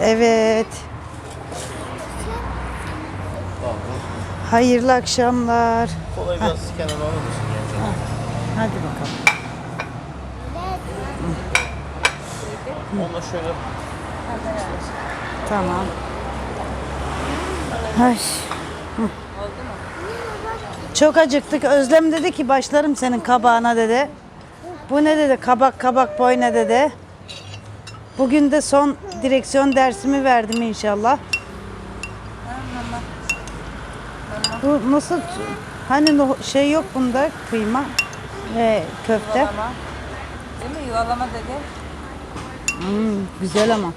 Evet. Hayırlı akşamlar. Kolay biraz kenara alır mısın genç Hadi bakalım. Onunla şöyle Tamam. Ay. Çok acıktık. Özlem dedi ki başlarım senin kabağına dedi. Bu ne dedi? Kabak kabak boy ne dedi? Bugün de son direksiyon dersimi verdim inşallah. Bu nasıl? Hani no- şey yok bunda kıyma ve köfte. Yuvalama. Değil mi? Yuvalama dedi. Hmm, güzel ama.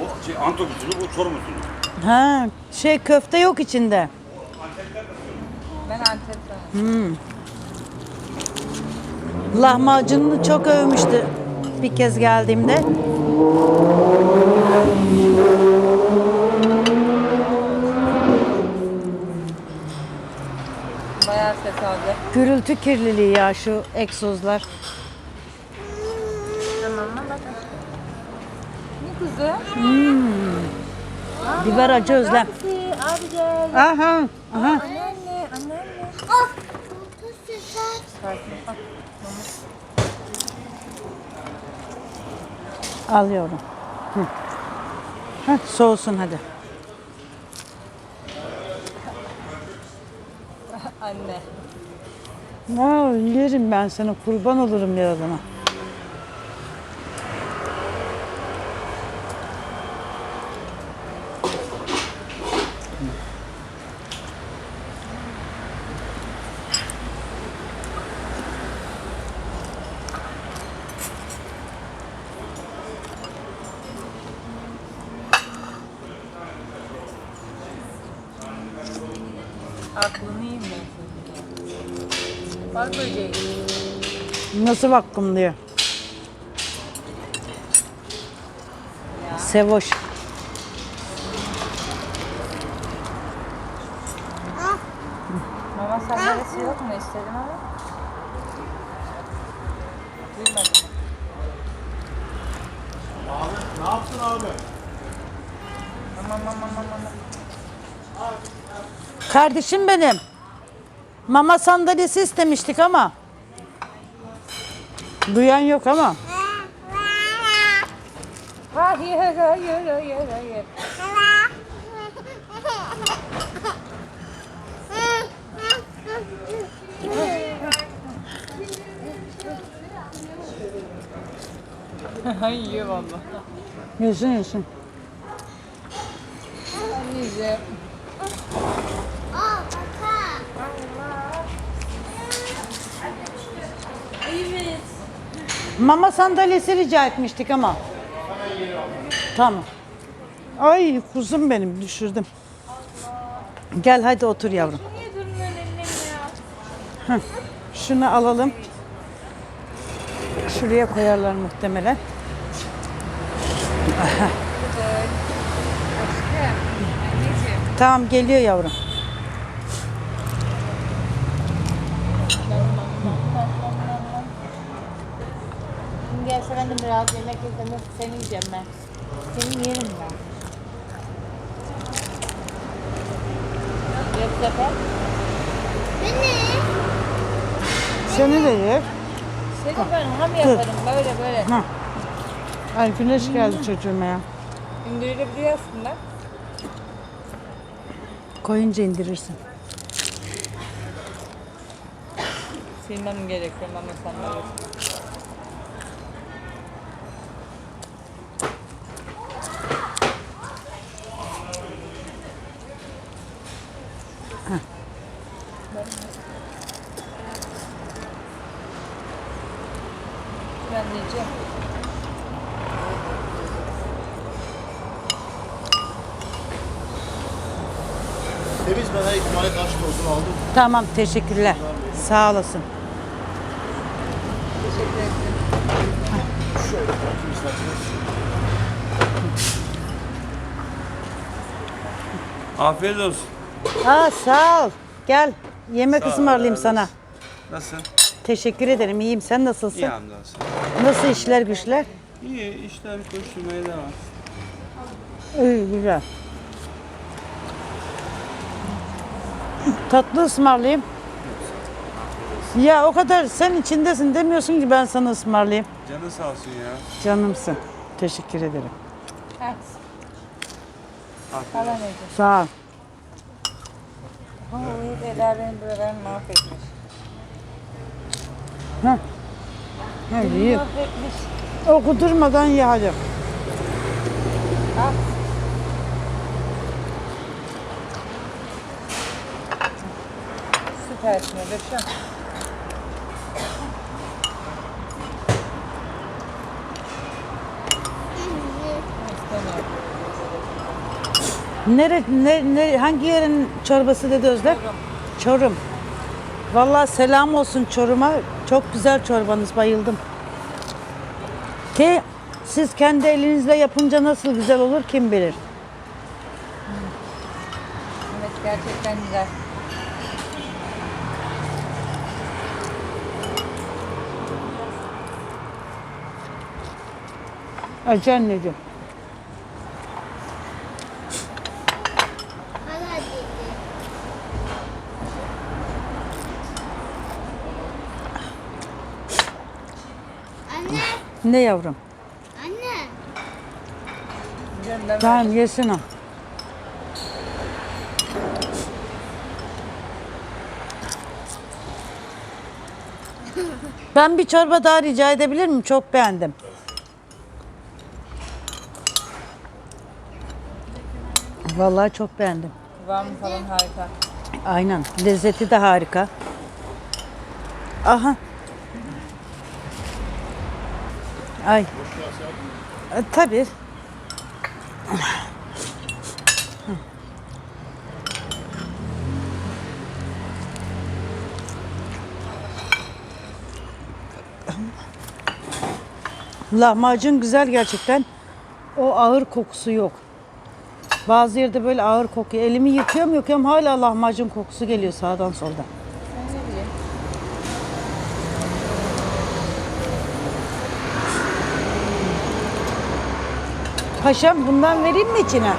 O şey, Antep usulü, bu Çorum usulü. Ha, şey köfte yok içinde. Ben Antep'ten. Lahmacununu çok övmüştü bir kez geldiğimde. Bayağı ses aldı. Gürültü kirliliği ya şu egzozlar. Tamam mı? Bak. Ne kızı? Biber acı özlem. Abi gel. Aha, aha. Anneanne, anneanne. Alıyorum. Hı. Heh, soğusun hadi. Anne. Aa, yerim ben sana kurban olurum yaradana. Aklını yiyeyim ben. Bak böceği. Nasıl vakkım diyor. Sevoş. Mama sandalyesi yok mu istedim ama. Duymadım. Ne yaptın abi? Mama mama mama mama. Kardeşim benim. Mama sandalyesi istemiştik ama. Duyan yok ama. Hayır hayır hayır hayır. Hayır valla. Yesin yesin. Anneciğim. Mama sandalyesi rica etmiştik ama. Tamam. Ay kuzum benim düşürdüm. Gel hadi otur yavrum. Ya? Şunu alalım. Şuraya koyarlar muhtemelen. Tamam geliyor yavrum. De biraz yemek yesem seni yiyeceğim ben. Seni yerim ben. Yok sefer. Seni de yer. Seni ben ham yaparım böyle böyle. Ha. Ay güneş geldi çocuğuma ya. İndirilebiliyor aslında. Koyunca indirirsin. Silmem gerekiyor mama sandalyesi. Ben diyeceğim. Temiz ben her ihtimale karşı dozunu aldım. Tamam teşekkürler. Sağ olasın. Teşekkür ederim. Şöyle bırakayım isterseniz. Afiyet olsun. Aa sağ ol. Gel yemek Sağ ol, ısmarlayayım sana. Nasıl? Teşekkür ederim. İyiyim. Sen nasılsın? İyi hamdolsun. Nasıl işler güçler? İyi işler koşturmaya devam. İyi güzel. Tatlı ısmarlayayım. Ya o kadar sen içindesin demiyorsun ki ben sana ısmarlayayım. Canın sağ olsun ya. Canımsın. Teşekkür ederim. Neydi? Sağ ol. Ha, uyuyup Eda beni buradan mahvetmiş. Ha. Ha, iyi. Mahvetmiş. Okudurmadan ye hadi. Al. Süpersin. Nere, ne, ne, hangi yerin çorbası dedi Özlem? Çorum. Vallahi selam olsun Çorum'a. Çok güzel çorbanız, bayıldım. Ki siz kendi elinizle yapınca nasıl güzel olur kim bilir. Evet gerçekten güzel. Acı anneciğim. Ne yavrum? anne. Tamam yesin o. Ben bir çorba daha rica edebilir miyim? Çok beğendim. Vallahi çok beğendim. Kıvamı falan harika. Aynen. Lezzeti de harika. Aha. Ay. E, tabii. Lahmacun güzel gerçekten. O ağır kokusu yok. Bazı yerde böyle ağır kokuyor. Elimi yıkıyorum yıkıyorum hala lahmacun kokusu geliyor sağdan soldan. Paşam bundan vereyim mi içine?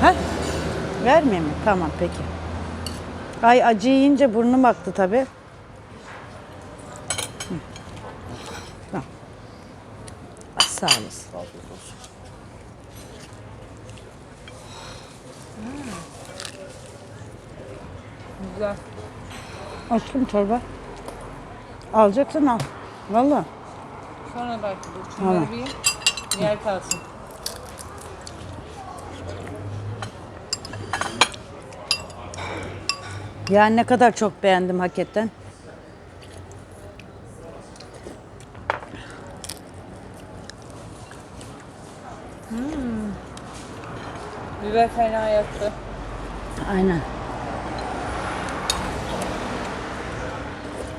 Ha? Vermeyeyim mi? Tamam peki. Ay acı yiyince burnum aktı tabii. Hı. Tamam. Sağ olasın. Güzel. Açtım çorba. Alacaksın al. Vallahi. Sonra belki bu şunları bir yer kalsın. Yani ne kadar çok beğendim hakikaten. Biber fena yaktı. Aynen.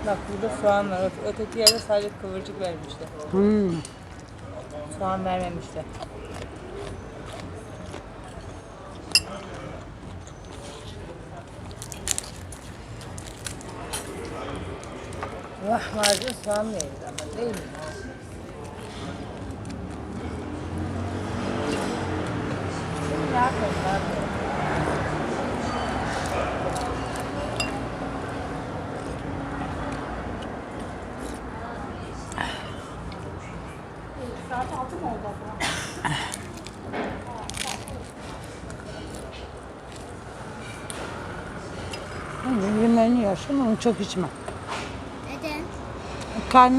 Bak burada soğan var. Öte- Öteki yerde sadece kıvırcık vermişti. Hmm. Soğan vermemişti. Lahmacun verir ama değil mi? Şimdi ne yapalım? Yemeğini yersin onu çok içme. 干